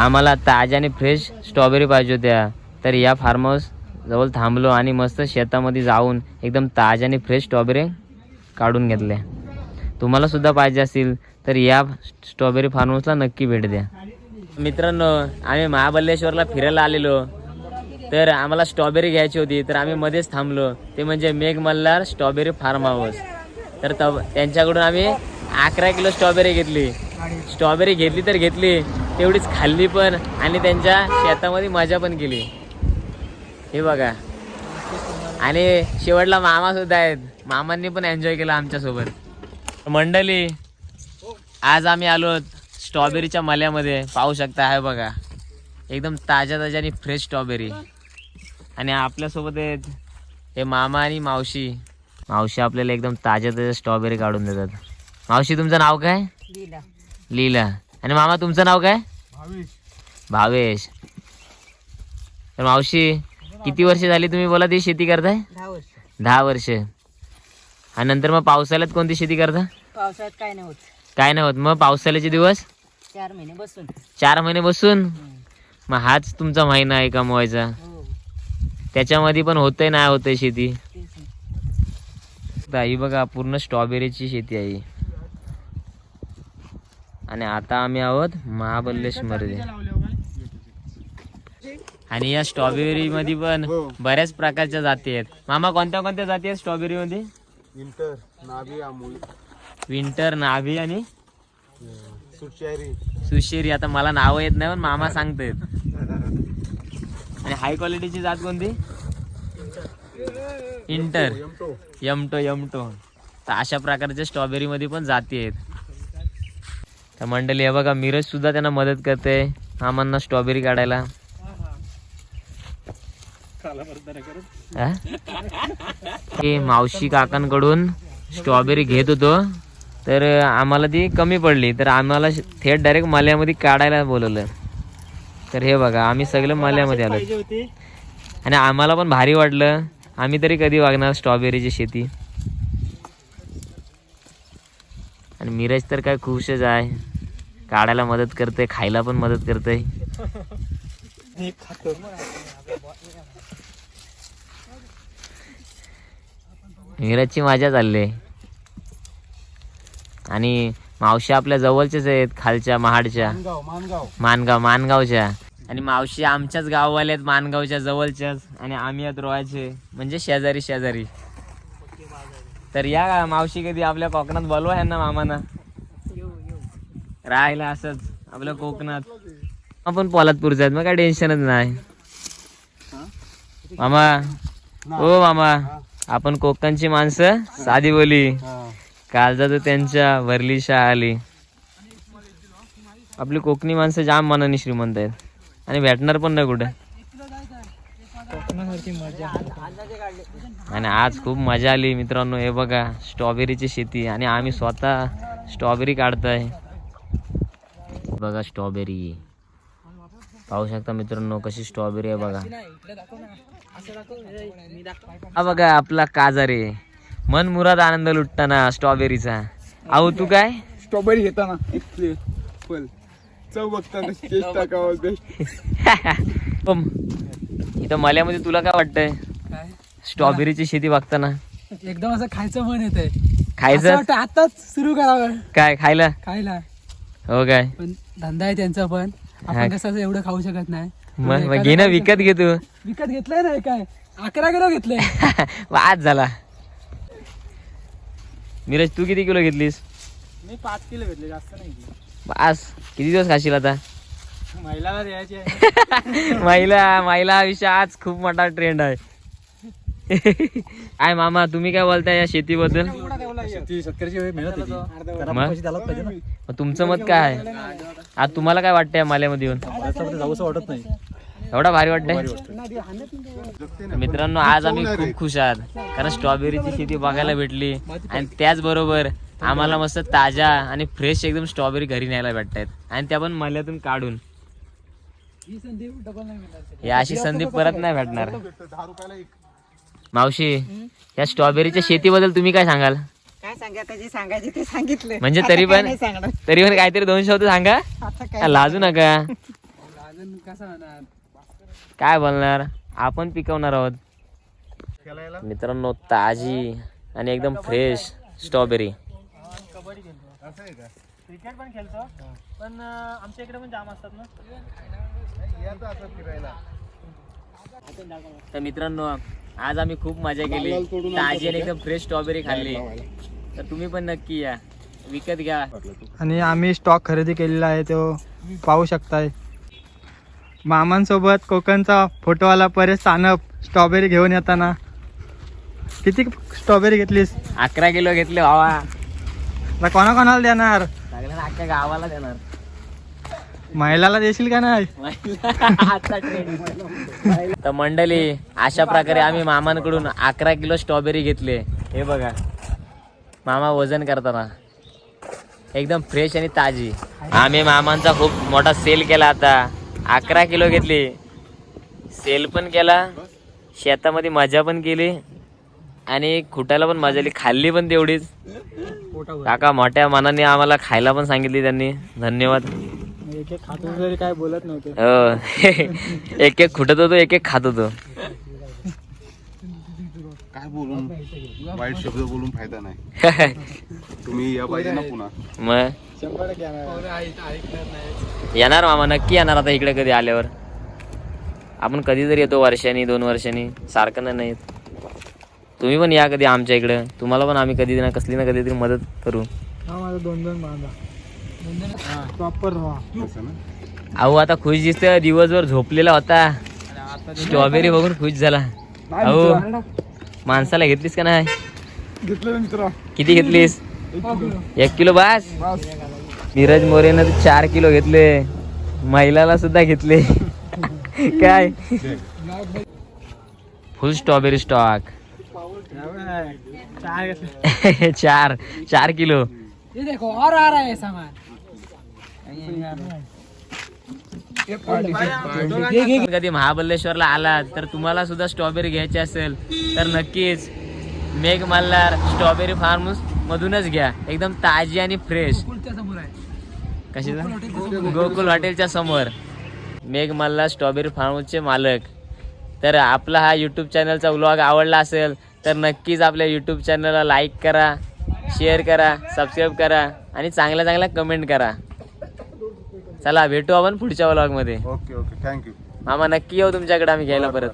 आम्हाला ताज्या आणि फ्रेश स्ट्रॉबेरी पाहिजे होत्या. तर या फार्म हाऊस जवळ थांबलो आणि मस्त शेतामध्ये जाऊन एकदम ताज्या आणि फ्रेश स्ट्रॉबेरी काढून घेतल्या. तुम्हाला सुद्धा पाहिजे असतील तर या स्ट्रॉबेरी फार्म हाऊसला नक्की भेट द्या. मित्रांनो आम्ही महाबलेश्वरला फिरायला आलेलो. तर आम्हाला स्ट्रॉबेरी घ्यायची होती तर आम्ही मध्येच थांबलो. ते म्हणजे मेघ मल्हार स्ट्रॉबेरी फार्म हाऊस तर तब त्यांच्याकडून आम्ही अकरा किलो स्ट्रॉबेरी घेतली. स्ट्रॉबेरी घेतली तर घेतली. तेवढीच खाल्ली पण आणि त्यांच्या शेतामध्ये मजा पण केली. हे बघा. आणि शेवटला मामा सुद्धा आहेत. मामांनी पण एन्जॉय केला आमच्यासोबत. मंडळी आज आम्ही आलो स्ट्रॉबेरीच्या मल्यामध्ये. पाहू शकता आहे बघा. एकदम ताज्या ताज्या आणि फ्रेश स्ट्रॉबेरी आणि आपल्यासोबत आहेत हे मामा आणि मावशी. मावशी आपल्याला एकदम ताज्या ताज्या स्ट्रॉबेरी काढून देतात. मावशी तुमचं नाव काय? लीला. आणि मामा तुमचं नाव काय? भावेश. तर मावशी किती वर्ष झाली तुम्ही बोला ती शेती करताय? दहा वर्ष. दहा वर्ष. आणि नंतर मग पावसाळ्यात कोणती शेती करता? पावसाळ्यात काय नाही होत. काय नाही होत. मग पावसाळ्याचे दिवस? चार महिने बसून. चार महिने बसून? मग हाच तुमचा महिना आहे कमवायचा. हो. त्याच्यामध्ये पण होतंय नाही होतंय शेती. तेच ना. ही बघा पूर्ण स्ट्रॉबेरीची शेती आहे. आणि आता आम्ही आहोत महाबलेश्वरमध्ये आणि या स्ट्रॉबेरी मध्ये पण बऱ्याच प्रकारच्या जाती आहेत. मामा कोणत्या कोणत्या जाती आहेत स्ट्रॉबेरी मध्ये? इंटर नाभी अमूल विंटर नाभी आणि? सुचारी सुशेरी आता मला नावं येत नाही पण मामा सांगतायत आणि हाय क्वालिटीची जात कोणती? इंटर यमटो. यमटो यमटो. तर अशा प्रकारच्या स्ट्रॉबेरी मध्ये पण जाती आहेत. तर मंडळी हे बघा मिरज सुद्धा त्यांना मदत करते. मामांना स्ट्रॉबेरी काढायला? हे? मावशी काकांकडून स्ट्रॉबेरी घेत होतो. तर आम्हाला ती कमी पडली. तर आम्हाला थेट डायरेक्ट मल्यामध्ये काढायला बोलवलं. तर हे बघा आम्ही सगळं मल्यामध्ये आलो आणि आम्हाला पण भारी वाटलं. आम्ही तरी कधी वागणार स्ट्रॉबेरीची शेती? आणि मिरज तर काय खुशच आहे. काढायला मदत करते खायला पण मदत करते. मिरजची मजा चालली. आणि मावशी आपल्या जवळच्याच आहेत खालच्या महाडच्या. मानगाव मानगाव. मानगाव मानगावच्या. आणि मावशी आमच्याच गाववाल्या आहेत मानगावच्या जवळच्याच. आणि आम्ही आहेत रोहाचे म्हणजे शेजारी शेजारी. तर या मावशी कधी आपल्या कोकणात बोलवा ह्यांना मामाना. राहायला असंच. आपल्या कोकणात. आपण पोलादपूरचा आहेत. मग काय टेन्शनच नाही. मामा. ओ मामा. आपण कोकणची माणसं. साधी बोली. हा काळजात त्यांच्या वरली शाह आली आपली कोकणी माणसं जाम मनाने श्रीमंत आहेत. आणि भेटणार पण नाही कुठे. आणि आज खूप मजा आली मित्रांनो. हे बघा स्ट्रॉबेरीची शेती. आणि आम्ही स्वतः स्ट्रॉबेरी काढतोय. बघा स्ट्रॉबेरी. पाहू शकता मित्रांनो कशी स्ट्रॉबेरी आहे बघा. हा बघा आपला काजारे मन मुराद आनंद लुटताना स्ट्रॉबेरीचा. अहो तू काय? स्ट्रॉबेरी घेताना चव इथं मल्यामध्ये तुला काय वाटतंय? काय? स्ट्रॉबेरीची शेती बघताना. एकदम असं खायचं मन येत खायचं? आताच सुरू करावं. काय खायला? खायला. हो काय? धंदा आहे त्यांचा पण. आपण कसं एवढं खाऊ शकत नाही. मग घे ना विकत घे तू. विकत घेतलंय ना काय? अकरा किलो घेतलंय वाद झाला. मिरज तू किती किलो घेतलीस? मी पाच किलो घेतले जास्त नाही बास. किती दिवस खाशील आता? महिला महिला हा विषय आज खूप मोठा ट्रेंड आहे. काय मामा तुम्ही काय बोलताय या शेतीबद्दल? शेती शेतकऱ्याची मेहनत आहे ती. त्याला मग? पैसे द्यायलाच पाहिजे ना. मग तुमचं मत काय आहे? आज तुम्हाला काय वाटतंय माल्यामध्ये येऊन? जावंसं वाटत नाही. एवढा भारी वाटतंय? मित्रांनो आज आम्ही खूप खुश आहात. कारण स्ट्रॉबेरीची शेती बघायला भेटली. आणि त्याचबरोबर आम्हाला मस्त ताज्या आणि फ्रेश एकदम स्ट्रॉबेरी घरी न्यायला भेटतायत. आणि त्या पण मल्यातून काढून. ही अशी संधी परत नाही भेटणार. मावशी या स्ट्रॉबेरीच्या शेतीबद्दल तुम्ही काय सांगाल? काय सांगा त्याचे सांगायचे ते सांगितलं. म्हणजे तरी पण तरी पण काहीतरी दोन शब्द सांगा. आता काय हा, लाजू नका. अजून कसा होणार? काय बोलणार? आपण पिकवणार आहोत. मित्रांनो ताजी आणि एकदम फ्रेश स्ट्रॉबेरी कबड्डी खेळतो क्रिकेट पण खेळतो. पण आमच्या इकडे पण जाम असतात ना. तर मित्रांनो आज आम्ही खूप मजा केली. ताजी आणि एकदम फ्रेश स्ट्रॉबेरी खाल्ली. तर तुम्ही पण नक्की या. विकत घ्या. आणि आम्ही स्टॉक खरेदी केलेला आहे तो पाहू शकताय. मामांसोबत कोकणचा फोटोवाला परेश सानप स्ट्रॉबेरी घेऊन येताना. किती स्ट्रॉबेरी घेतलीस? अकरा किलो घेतले भावा. आता कोणाकोणाला देणार? अख्ख्या गावाला देणार. महिलाला देशील का नाही? तर मंडळी अशा प्रकारे आम्ही मामांकडून अकरा किलो स्ट्रॉबेरी घेतले. हे बघा. मामा वजन करताना. एकदम फ्रेश आणि ताजी. आम्ही मामांचा खूप मोठा सेल केला आता. अकरा किलो घेतली. सेल पण केला. शेतामध्ये मजा पण केली. आणि खुटायला पण मजा आली. खाल्ली पण तेवढीच. काका मोठ्या मनाने आम्हाला खायला पण सांगितली त्यांनी. धन्यवाद. एक एक खातो तरी काय बोलत नव्हते. हो. एक एक खुटत होतो एक एक खात होतो. काय बोलून? वाईट शब्द बोलून फायदा नाही. तुम्ही या पाहिजे ना. पुन्हा मग? शंभर टक्के येणार. येणार मामा नक्की येणार आता इकडे कधी आल्यावर. आपण कधीतरी येतो वर्षानी दोन वर्षांनी. सारखं नाही येत तुम्ही पण या कधी आमच्या इकडं. तुम्हाला पण आम्ही कधी ना कसली ना कधीतरी मदत करू. हा माझा दोन दोन बांधा. प्रॉपर अहो आता खुश दिसतोय. दिवसभर झोपलेला होता. स्ट्रॉबेरी बघून खुश झाला. अहो माणसाला घेतलीस का नाही? मित्र. किती घेतलीस? एक किलो बास. नीरज मोरेनं चार किलो घेतले. महिलाला सुद्धा घेतले. काय? फुल स्ट्रॉबेरी स्टॉक चार चार किलो. ये देखो और आ रहा है सामान. कधी महाबलेश्वरला आलात तर तुम्हाला सुद्धा स्ट्रॉबेरी घ्यायची असेल तर नक्कीच मेघ मल्हार स्ट्रॉबेरी फार्म मधूनच घ्या. एकदम ताजी आणि फ्रेश कशी गोकुल हॉटेलच्या समोर. मेघ मल्हार स्ट्रॉबेरी फार्मचे मालक. तर आपला हा यूट्यूब चॅनलचा व्लॉग आवडला असेल तर नक्कीच आपल्या यूट्यूब चॅनलला लाईक करा शेअर करा सबस्क्राईब करा आणि चांगल्या चांगल्या कमेंट करा. चला भेटू आपण पुढच्या व्लॉगमध्ये ओके ओके. थँक्यू मामा नक्की येऊ तुमच्याकडे आम्ही घ्यायला परत.